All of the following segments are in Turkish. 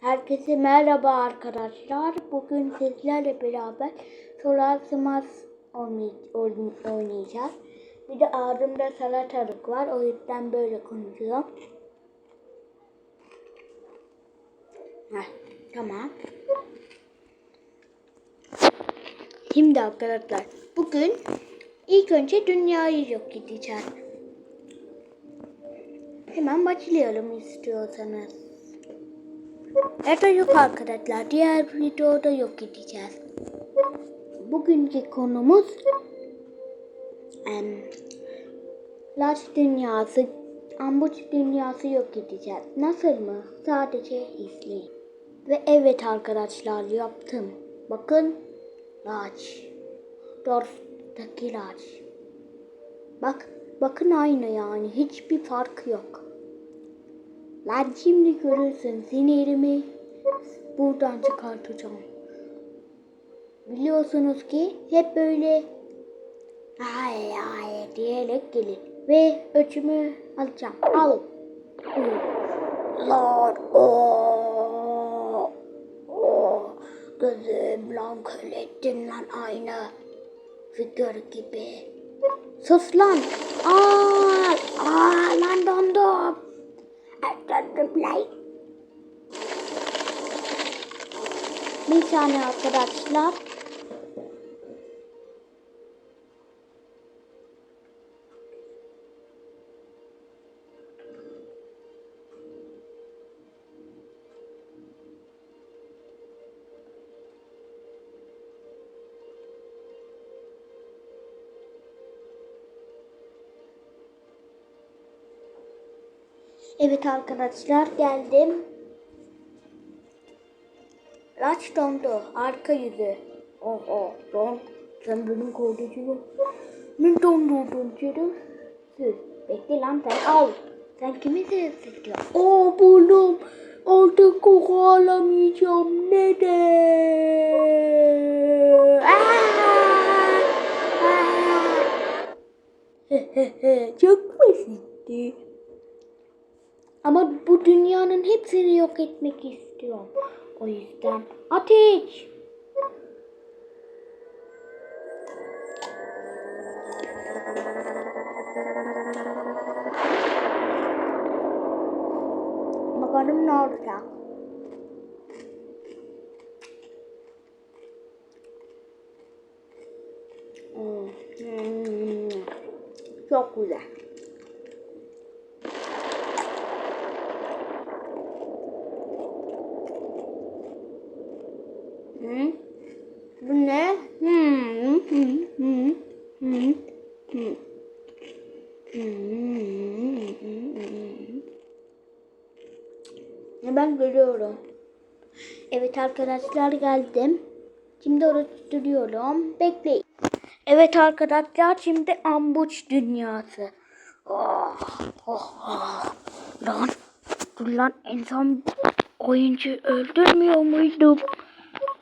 Herkese merhaba arkadaşlar. Bugün sizlerle beraber Solar oyn- oynayacağız. Bir de ağzımda salatalık var. O yüzden böyle konuşuyorum. Heh, tamam. Şimdi arkadaşlar bugün ilk önce dünyayı yok edeceğiz. Hemen başlayalım istiyorsanız. Da yok arkadaşlar. Diğer videoda yok edeceğiz. Bugünkü konumuz em, Laç dünyası, ambuç dünyası yok edeceğiz. Nasıl mı? Sadece izleyin. Ve evet arkadaşlar yaptım. Bakın Laç. Dorf'taki Laç. Bak, bakın aynı yani. Hiçbir fark yok. Lan şimdi görürsün sinirimi buradan çıkartacağım. Biliyorsunuz ki hep böyle ay ay diyerek gelir. Ve ölçümü alacağım. Al. Lan o Gözüm lan kör ettin lan aynı figür gibi. Sus lan. Aa, aa lan dondum. Bir saniye arkadaşlar. Evet arkadaşlar geldim. Raç dondu. Arka yüzü. Oho don. Sen benim kardeşim. Ne dondurdun şerefsiz. Bekle lan sen al. Sen kimi diyor. Aa burnum. Artık koku alamayacağım. Neden? Aa! Aa! Çok basitti. Ama bu dünyanın hepsini yok etmek istiyorum. O yüzden ateş. Bakalım ne olacak. Hmm, hmm, Çok güzel. Hı? Bu ne? Hmm, hı, hı, hı, hı, hı. Ne ben görüyorum. Evet arkadaşlar geldim. Şimdi oluşturuyorum. Bekleyin. Evet arkadaşlar şimdi ambuç dünyası. Oh, oh, oh. Lan dur lan en son oyuncu öldürmüyor muydum?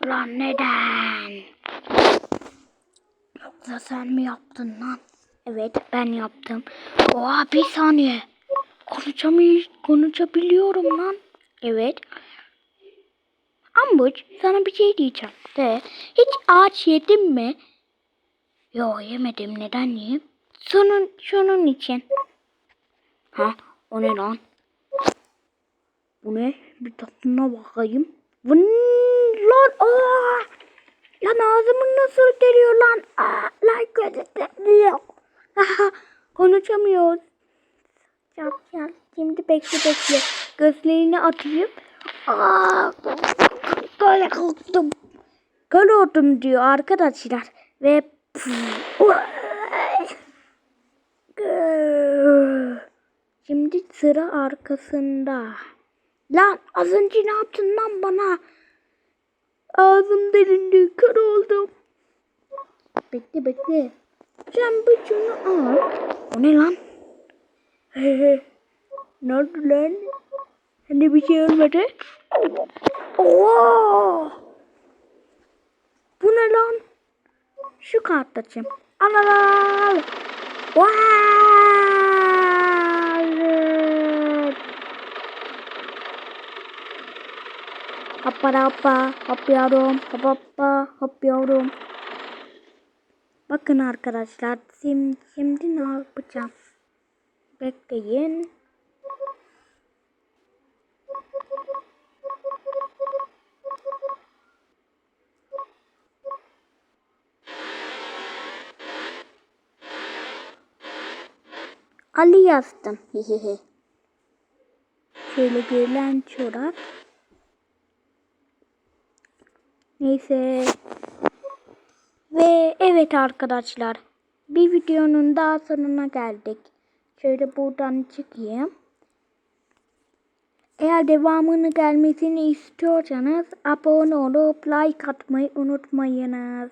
Lan neden? Yoksa sen mi yaptın lan? Evet ben yaptım. Oha bir saniye. Konuşamay konuşabiliyorum lan. Evet. Ambuç sana bir şey diyeceğim. De hiç ağaç yedin mi? Yo yemedim. Neden yiyeyim? Şunun, şunun için. Ha o ne lan? Bu ne? Bir tadına bakayım. Vın, lan aa! Lan ağzımın nasıl geliyor lan? Aa, gözükmüyor. Aha, konuşamıyoruz. Gel gel. Şimdi bekle bekle. Gözlerini atayım. Aa, böyle korktum. Oldum diyor arkadaşlar. Ve Şimdi sıra arkasında. Lan az önce ne yaptın lan bana? Ağzım delindi, kör oldum. Bekle bekle. Sen şunu al. O ne lan? Ne oldu lan? Hani bir şey olmadı? Oo! Bu ne lan? Şu kartacığım. Al al al. Vay! Hoppa hoppa hopluyorum. Hop hoppa hopluyorum. Bakın arkadaşlar şimdi, şimdi ne yapacağım? Bekleyin. Ali yazdım. Hihihi. Şöyle girilen çorak. Neyse. Ve evet arkadaşlar. Bir videonun daha sonuna geldik. Şöyle buradan çıkayım. Eğer devamını gelmesini istiyorsanız abone olup like atmayı unutmayınız.